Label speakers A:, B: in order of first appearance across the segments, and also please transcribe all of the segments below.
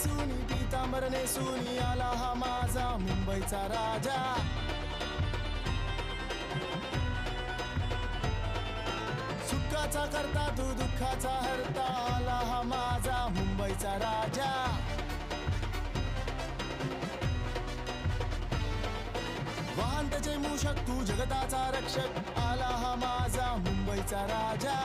A: सुनी पीतांबरने सुनी आला हा माझा मुंबईचा राजा. सुखाचा करता तू दुःखाचा हरता आला हा माझा मुंबईचा राजा. वाहन त्याचे मूषक तू जगताचा रक्षक आला हा माझा मुंबईचा राजा.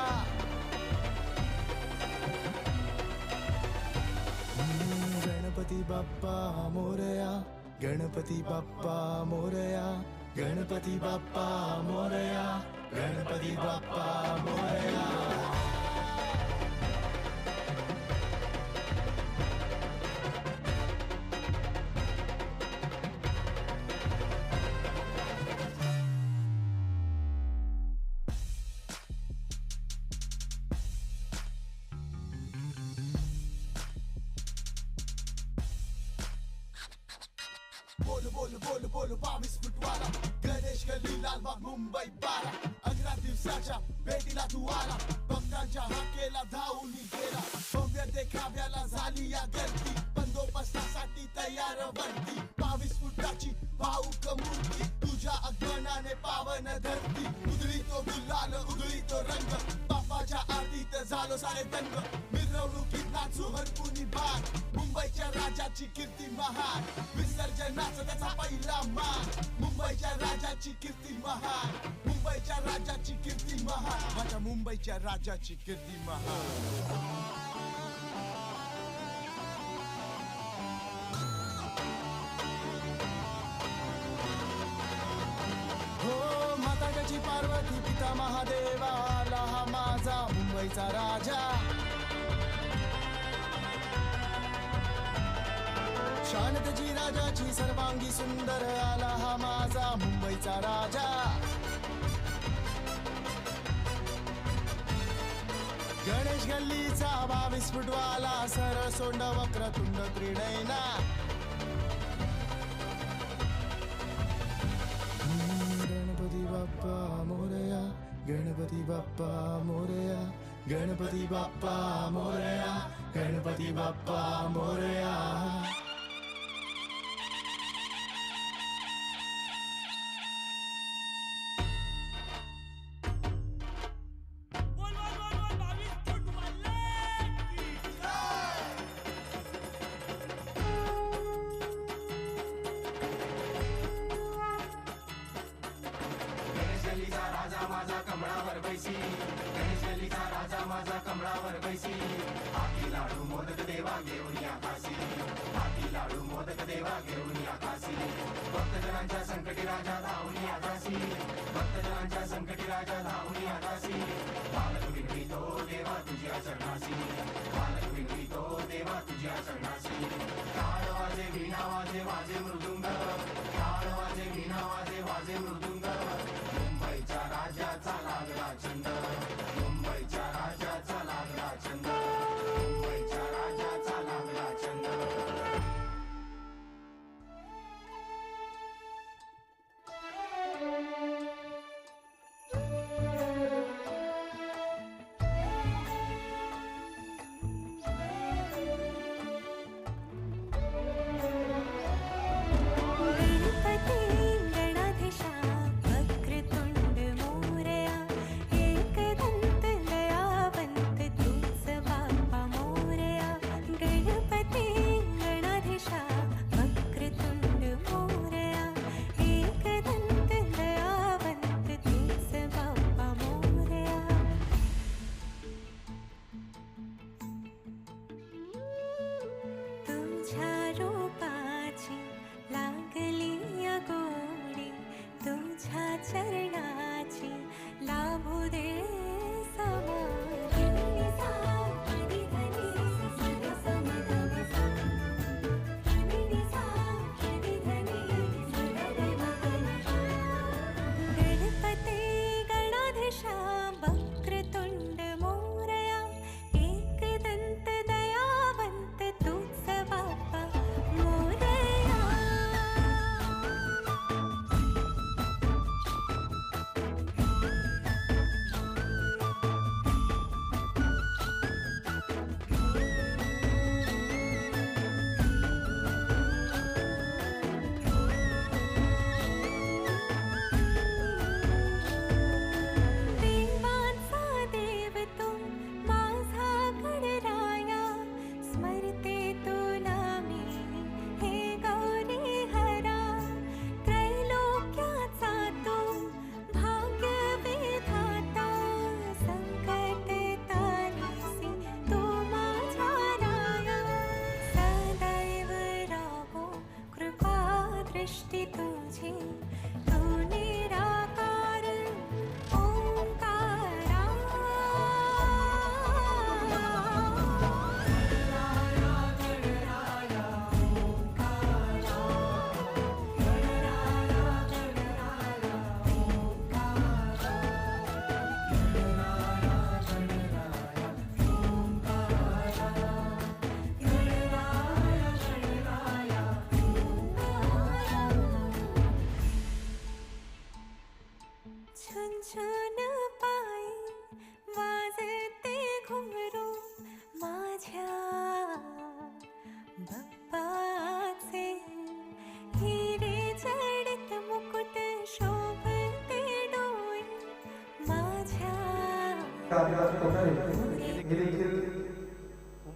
A: गणपती बाप्पा मोरया गणपती बाप्पा मोरया गणपती बाप्पा मोरया बोल बोल बोल बोल बावीस फुटवाला. गणेश गल्ली लालबाग मुंबई बारा. अकरा दिवसाच्या भेटीला तू आला. भक्तांच्या हाकेला धावून गेला भव्य देखाव्याला झाली या गर्दी. बंदोबस्तासाठी तयार बनती बावीस फुटाची भाऊक मूर्ती. तुझ्या अगमनाने पावन धरती. उधळी तो गुलाल उधळी तो रंग. बापाच्या आरतीत झालो सारे दंग. मिरवणुकीत नाचू हरपुनी भाग मुंबईच्या राजाची कीर्ती महान विसर्जनाचा त्याचा पहिला मान मुंबईच्या राजाची कीर्ती महान मुंबईच्या राजाची कीर्ती महान माझ्या मुंबईच्या राजाची कीर्ती महान हो पार्वती पिता महादेवा हा माझा मुंबईचा राजा. शांतजी राजाची सर्वांगी सुंदर आला हा माझा मुंबईचा राजा. गणेश गल्लीचा बावीस फुटवाला सरळ सोंड वक्रतुंड त्रिनयना. गणपती बाप्पा मोरया गणपती बाप्पा मोरया गणपती बाप्पा मोरया गणपती बाप्पा मोरया.
B: बैसी गणेश गल्लीचा राजा माझा कमळावर बैसी हाती लाडू मोदक देवा घेऊन या काशी हाती लाडू मोदक देवा घेऊन या काशी भक्तजनांच्या संकटी राजा धावून या काशी भक्तजनांच्या संकटी राजा धावून या काशी बालक विणवितो देवा तुझ्या चरणाशी. बालक विणवितो देवा तुझ्या चरणाशी. काळ वाजे वीणा वाजे वाजे मृदुंग. काळ वाजे वीणा वाजे वाजे मृदुंग.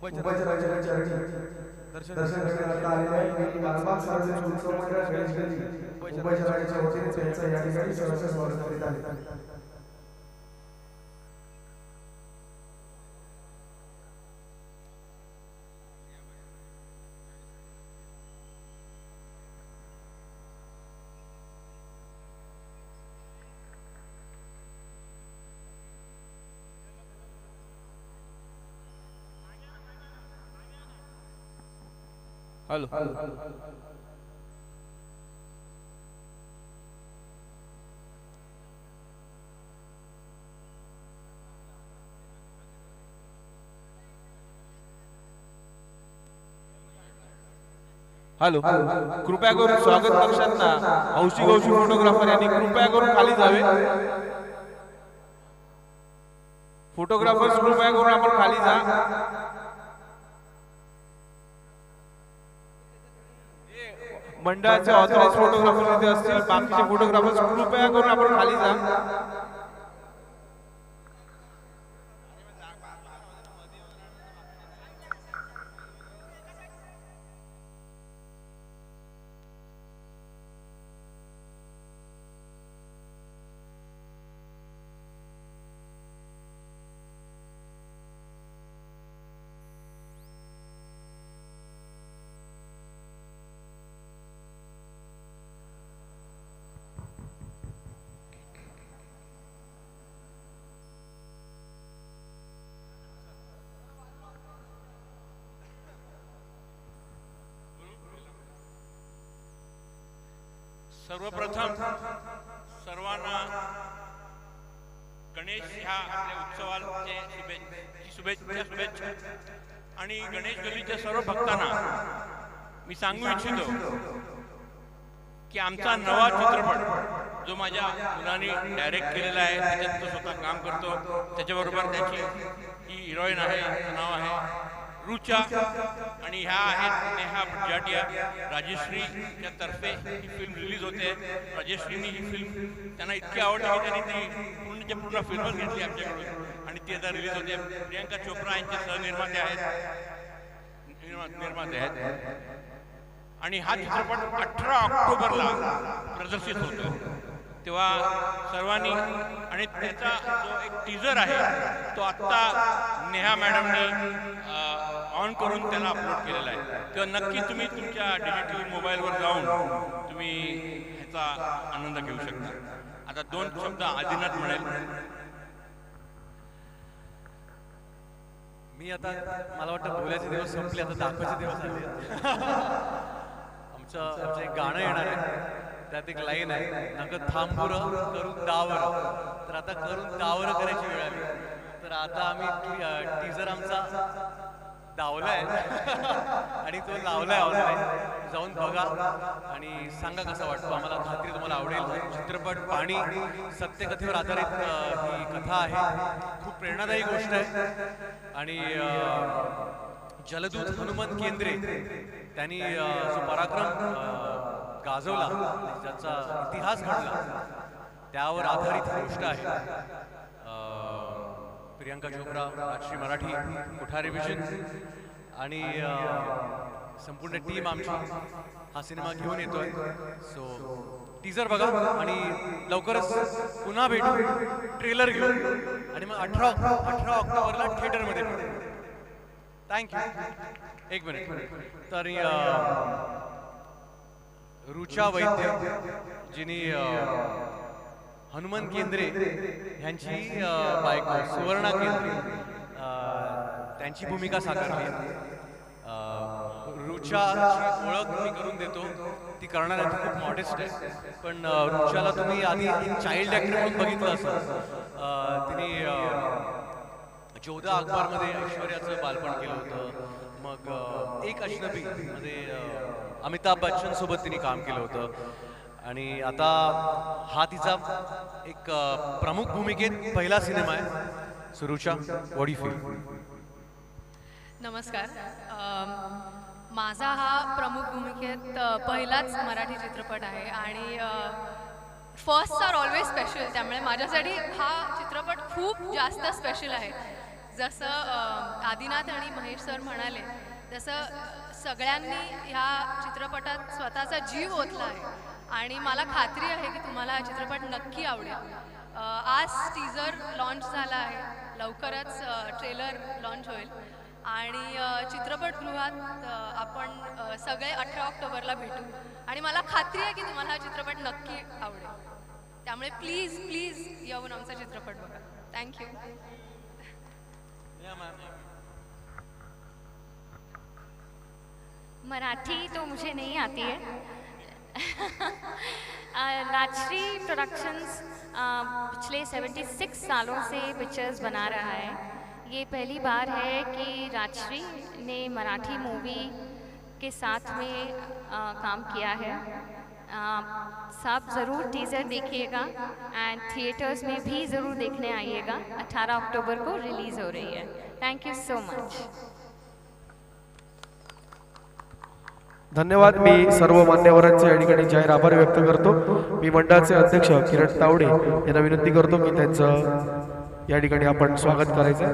B: मुंबईच्या
C: राजाच्या दर्शन करण्याकरता आलेले आहेत. आणि लालबाग सार्वजनिक उत्सव मंडळ गणेश गल्ली मुंबईच्या राजाच्या वतीने त्यांचं या ठिकाणी सहर्ष स्वागत करीत आहे.
D: हॅलो. हॅलो. कृपया करून स्वागत कक्षात ना. हौशी गौशी फोटोग्राफर यांनी कृपया करून खाली जावे. फोटोग्राफर्स कृपया करून आपण खाली जा. मंडळाचे ऑथराइज फोटोग्राफर इथे असतील बाकीचे फोटोग्राफर्स कृपया करून आपण खाली जा.
E: सर्वप्रथम सर्वांना गणेश ह्या आपल्या उत्सवाचे शुभे- शुभेच्छा शुभेच्छा. आणि गणेश गल्लीच्या सर्व भक्तांना मी सांगू इच्छितो की आमचा नवा चित्रपट जो माझ्या मुलांनी डायरेक्ट केलेला आहे त्याच्यात तो स्वतः काम करतो. त्याच्याबरोबर त्याची ही हिरोईन आहे नाव आहे रुचा. आणि ह्या आहेत नेहा जाटिया राजेश्रीच्या तर्फे ही फिल्म रिलीज होते. राजेश्रीनी ही फिल्म त्यांना इतकी आवडली की त्यांनी ती पूर्णच्या पूर्ण फिल्मच घेतली आमच्याकडून. आणि ती आता रिलीज होते. प्रियंका चोप्रा यांचे सहनिर्माते आहेत. निर्मा- निर्माते आहेत. आणि हा चित्रपट अठरा ऑक्टोबरला प्रदर्शित होतो. तेव्हा सर्वांनी आणि त्याचा जो एक टीजर आहे तो आत्ता नेहा मॅडमने ऑन करून त्याला अपलोड केलेला आहे. तेव्हा नक्की तुम्ही तुमच्या डिजिटल मोबाईलवर जाऊन तुम्ही ह्याचा आनंद घेऊ शकता. आता दोन शब्द आदिनाथ म्हणेल.
F: मी आता मला वाटतं बोलायचे दिवस संपले आता दाखवायचे दिवस आले आमचं आमचं एक गाणं येणार आहे. त्यात एक लाईन आहे. नक थांबूर करून दावर. तर आता करून दावर करायची वेळ आली. तर आता आम्ही टीजर आमचा दावलाय आणि तो लावलाय ऑनलाईन जाऊन बघा. आणि सांगा कसा वाटतो? आम्हाला खात्री तुम्हाला आवडेल. चित्रपट पाणी सत्यकथेवर आधारित ही कथा आहे. खूप प्रेरणादायी गोष्ट आहे. आणि जलदूत हनुमंत केंद्रे त्यांनी जो पराक्रम गाजवला ज्याचा इतिहास घडला त्यावर आधारित ही गोष्ट आहे. प्रियांका चोप्रा राजश्री मराठी कुठारे विजन आणि संपूर्ण टीम आमची हा सिनेमा घेऊन येतोय. सो टीजर बघा आणि लवकरच पुन्हा भेटू. ट्रेलर घेऊ आणि मग अठरा अठरा ऑक्टोबरला थिएटरमध्ये भेटू थँक्यू एक मिनिट तर रुचा वैद्य जिनी हनुमान केंद्रे ह्यांची बायको सुवर्णा केंद्रे. त्यांची भूमिका साकारली. रुचाची ओळख मी करून देतो. ती करणार आहे खूप मॉडेस्ट आहे. पण रुचाला तुम्ही आधी चाइल्ड ॲक्टर म्हणून बघितलं असेल. अ, तिने अ, जोधा अकबरमध्ये ऐश्वर्याचं बालपण केलं होतं. मग एक अजनबी मध्ये अमिताभ बच्चन सोबत तिने काम केलं होतं. आणि आता हा तिचा एक प्रमुख भूमिकेत पहिला सिनेमा आहे सुरुचा वॉडी फील
G: नमस्कार. माझा हा प्रमुख भूमिकेत पहिलाच मराठी चित्रपट आहे आणि फर्स्ट आर ऑलवेज स्पेशल त्यामुळे माझ्यासाठी हा चित्रपट खूप जास्त स्पेशल आहे. जसं आदिनाथ आणि महेश सर म्हणाले तसं सगळ्यांनी ह्या चित्रपटात स्वतःचा जीव ओतला आहे. आणि मला खात्री आहे की तुम्हाला हा चित्रपट नक्की आवडेल. आज टीजर लॉन्च झाला आहे. लवकरच ट्रेलर लॉन्च होईल. आणि चित्रपटगृहात आपण सगळे अठरा ऑक्टोबरला भेटू. आणि मला खात्री आहे की तुम्हाला हा चित्रपट नक्की आवडेल. त्यामुळे प्लीज प्लीज येऊन आमचा चित्रपट बघा. थँक्यू
H: मराठी तो मुझे नहीं आती है. राजश्री प्रोडक्शंस अ, पिछले 76 सालों से पिक्चर्स बना रहा है। ये पहली बार है कि राजश्री ने मराठी मूवी के साथ में अ, काम किया है। सब ज़रूर टीज़र देखिएगा एंड थिएटर्स में भी ज़रूर देखने आइएगा। 18 अक्टूबर को रिलीज़ हो रही है। थैंक यू सो मच
C: धन्यवाद. मी सर्व मान्यवरांचे या ठिकाणी जाहीर आभार व्यक्त करतो. मी मंडळाचे अध्यक्ष किरण तावडे यांना विनंती करतो की त्यांचं या ठिकाणी आपण स्वागत करायचं.